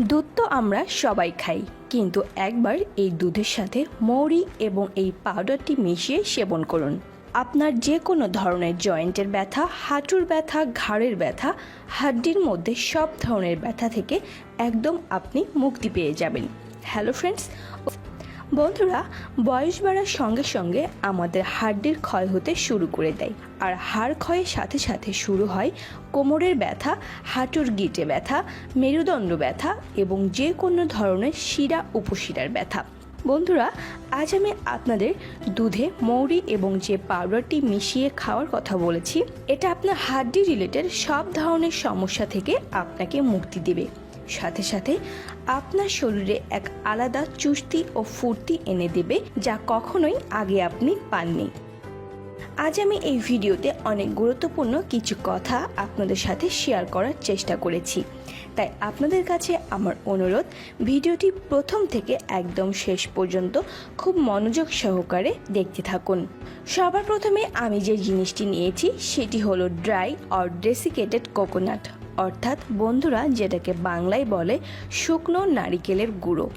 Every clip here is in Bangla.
দুধ তো আমরা সবাই খাই, কিন্তু একবার এই দুধের সাথে মৌরি এবং এই পাউডারটি মিশিয়ে সেবন করুন। আপনার যে কোনো ধরনের জয়েন্টের ব্যথা, হাঁটুর ব্যথা, ঘাড়ের ব্যথা, হাড্ডির মধ্যে সব ধরনের ব্যথা থেকে একদম আপনি মুক্তি পেয়ে যাবেন। হ্যালো ফ্রেন্ডস বন্ধুরা, বয়স বাড়ার সঙ্গে সঙ্গে আমাদের হাড্ডির ক্ষয় হতে শুরু করে দেয়। আর হাড় ক্ষয়ের সাথে সাথে শুরু হয় কোমরের ব্যথা, হাঁটুর গিটে ব্যথা, মেরুদণ্ড ব্যথা এবং যে কোনো ধরনের শিরা উপশিরার ব্যথা। বন্ধুরা, আজ আমি আপনাদের দুধে মৌরি এবং যে পাউডারটি মিশিয়ে খাওয়ার কথা বলেছি, এটা আপনার হাড্ডি রিলেটেড সব ধরনের সমস্যা থেকে আপনাকে মুক্তি দেবে। সাথে সাথে আপনার শরীরে এক আলাদা চুস্তি ও ফুর্তি এনে দেবে যা কখনোই আগে আপনি পাননি। আজ আমি এই ভিডিওতে অনেক গুরুত্বপূর্ণ কিছু কথা আপনাদের সাথে শেয়ার করার চেষ্টা করেছি। তাই আপনাদের কাছে আমার অনুরোধ, ভিডিওটি প্রথম থেকে একদম শেষ পর্যন্ত খুব মনোযোগ সহকারে দেখতে থাকুন। সবার প্রথমে আমি যে জিনিসটি নিয়েছি, সেটি হলো ড্রাই অর ডেসিকেটেড কোকোনাট। অর্থাৎ বন্ধুরা যেটাকে বাংলায় বলে শুকনো নারিকেলের গুঁড়ো।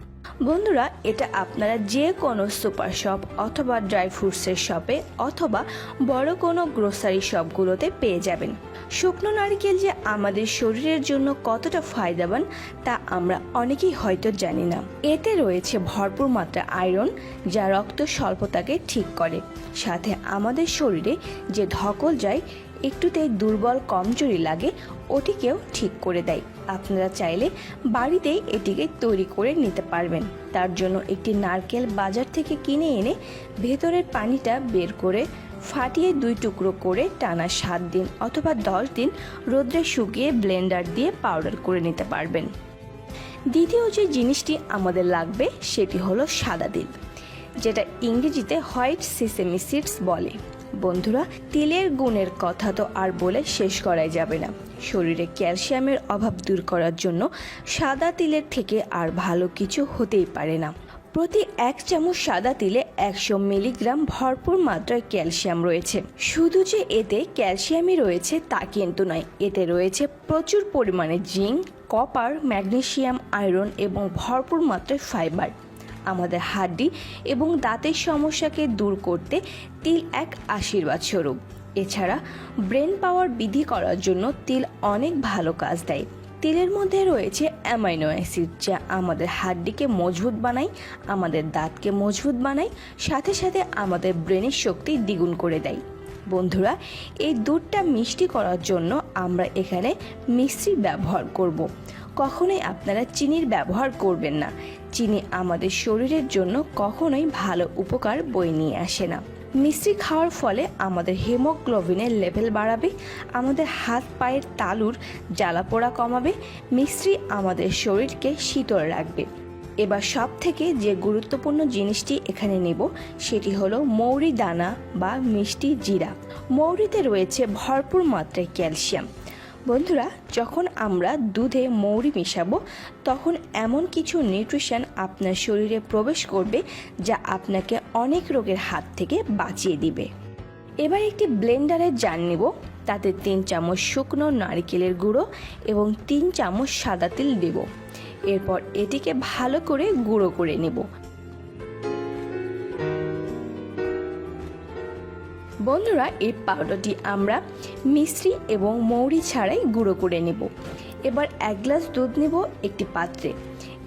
বন্ধুরা, এটা আপনারা যে কোনো সুপার শপ অথবা ড্রাই ফ্রুটসের শপে অথবা বড় কোনো গ্রোসারি শপগুলোতে পেয়ে যাবেন। শুকনো নারকেল যে আমাদের শরীরের জন্য কতটা ফায়দাবান, তা আমরা অনেকেই হয়তো জানি না। এতে রয়েছে ভরপুর মাত্রা আয়রন, যা রক্ত স্বল্পতাকে ঠিক করে। সাথে আমাদের শরীরে যে ধকল যায় একটুতেই দুর্বল কমজোরি লাগে, ওটিকেও ঠিক করে দেয়। আপনারা চাইলে বাড়িতেই এটিকে তৈরি করে নিতে পারবেন। তার জন্য একটি নারকেল বাজার থেকে কিনে এনে ভেতরের পানিটা বের করে ফাটিয়ে দুই টুকরো করে টানা সাত দিন অথবা দশ দিন রোদ্রে শুকিয়ে ব্লেন্ডার দিয়ে পাউডার করে নিতে পারবেন। দ্বিতীয় যে জিনিসটি আমাদের লাগবে, সেটি হলো সাদা তিল, যেটা ইংরেজিতে হোয়াইট সিসেমি সিডস বলে। বন্ধুরা, তিলের গুণের কথা তো আর বলে শেষ করাই যাবে না। শরীরে ক্যালসিয়ামের অভাব দূর করার জন্য সাদা তিলের থেকে আর ভালো কিছু হতেই পারে না। প্রতি এক চামচ সাদা তিলে একশো মিলিগ্রাম ভরপুর মাত্রায় ক্যালসিয়াম রয়েছে। শুধু যে এতে ক্যালসিয়ামই রয়েছে তা কিন্তু নয়, এতে রয়েছে প্রচুর পরিমাণে জিঙ্ক, কপার, ম্যাগনেসিয়াম, আয়রন এবং ভরপুর মাত্রায় ফাইবার। আমাদের হাড্ডি এবং দাঁতের সমস্যাকে দূর করতে তিল এক আশীর্বাদ স্বরূপ। এছাড়া ব্রেন পাওয়ার বৃদ্ধি করার জন্য তিল অনেক ভালো কাজ দেয়। তিলের মধ্যে রয়েছে অ্যামাইনো অ্যাসিড, যা আমাদের হাড্ডিকে মজবুত বানায়, আমাদের দাঁতকে মজবুত বানায়, সাথে সাথে আমাদের ব্রেনের শক্তি দ্বিগুণ করে দেয়। বন্ধুরা, এই দুধটা মিষ্টি করার জন্য আমরা এখানে মিশ্রি ব্যবহার করব। কখনোই আপনারা চিনির ব্যবহার করবেন না। চিনি আমাদের শরীরের জন্য কখনোই ভালো উপকার বই নিয়ে আসে না। মিষ্টি খাওয়ার ফলে আমাদের হেমোগ্লোবিনের লেভেল বাড়াবে, আমাদের হাত পায়ের তালুর জ্বালাপোড়া কমাবে মিশ্রি আমাদের শরীরকে শীতল রাখবে। এবার সব থেকে যে গুরুত্বপূর্ণ জিনিসটি এখানে নেব, সেটি হলো মৌরি দানা বা মিষ্টি জিরা। মৌরিতে রয়েছে ভরপুর মাত্রায় ক্যালসিয়াম। বন্ধুরা, যখন আমরা দুধে মৌরি মিশাবো, তখন এমন কিছু নিউট্রিশন আপনার শরীরে প্রবেশ করবে যা আপনাকে অনেক রোগের হাত থেকে বাঁচিয়ে দিবে। এবার একটি ব্লেন্ডারের জার নেব। তাতে তিন চামচ শুকনো নারকেলের গুঁড়ো এবং তিন চামচ সাদা তিল দেব। এরপর এটিকে ভালো করে গুঁড়ো করে নেব। বন্ধুরা, এই পাউডারটি আমরা মিশ্রি এবং মৌরি ছাড়াই গুঁড়ো করে নেব। এবার এক গ্লাস দুধ নেব একটি পাত্রে।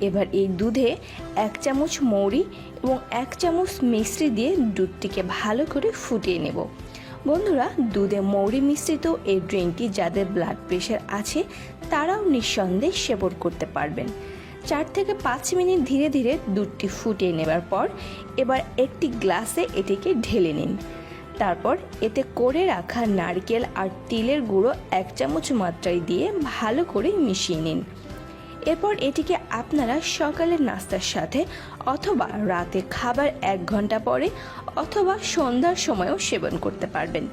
এবার এই দুধে এক চামচ মৌরি এবং এক চামচ মিশ্রি দিয়ে দুধটিকে ভালো করে ফুটিয়ে নেব। বন্ধুরা, দুধে মৌরি মিশ্রিত এই ড্রিঙ্কটি যাদের ব্লাড প্রেশার আছে, তারাও নিঃসন্দেহে সেবন করতে পারবেন। চার থেকে পাঁচ মিনিট ধীরে ধীরে দুধটি ফুটিয়ে নেবার পর এবার একটি গ্লাসে এটিকে ঢেলে নিন। তারপর এতে করে রাখা নারকেল আর তিলের গুঁড়ো এক চামচ মাত্রায় দিয়ে ভালো করে মিশিয়ে নিন। এরপর এটিকে আপনারা সকালের নাস্তার সাথে অথবা রাতে খাবার এক ঘণ্টা পরে অথবা সন্ধ্যার সময়ও সেবন করতে পারবেন।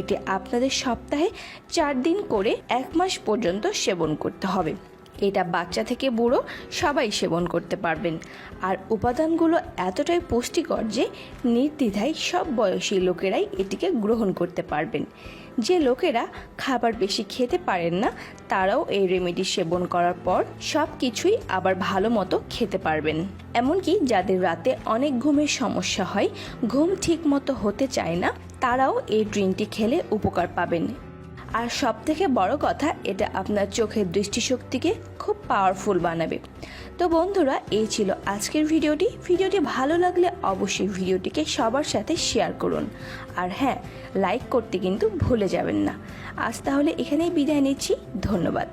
এটি আপনাদের সপ্তাহে চার দিন করে এক মাস পর্যন্ত সেবন করতে হবে। এটা বাচ্চা থেকে বুড়ো সবাই সেবন করতে পারবেন। আর উপাদানগুলো এতটাই পুষ্টিকর যে নির্দ্বিধায় সব বয়সী লোকেরাই এটিকে গ্রহণ করতে পারবেন। যে লোকেরা খাবার বেশি খেতে পারেন না, তারাও এই রেমেডি সেবন করার পর সব কিছুই আবার ভালো মতো খেতে পারবেন। এমনকি যাদের রাতে অনেক ঘুমের সমস্যা হয়, ঘুম ঠিক মতো হতে চায় না, তারাও এই ড্রিঙ্কটি খেলে উপকার পাবেন। আর সব থেকে বড় কথা, এটা আপনার চোখের দৃষ্টিশক্তিকে খুব পাওয়ারফুল বানাবে। তো বন্ধুরা, এই ছিল আজকের ভিডিওটি। ভিডিওটি ভালো লাগলে অবশ্যই ভিডিওটিকে সবার সাথে শেয়ার করুন। আর হ্যাঁ লাইক করতে কিন্তু ভুলে যাবেন না। আজ তাহলে এখানেই বিদায় নিচ্ছি। ধন্যবাদ।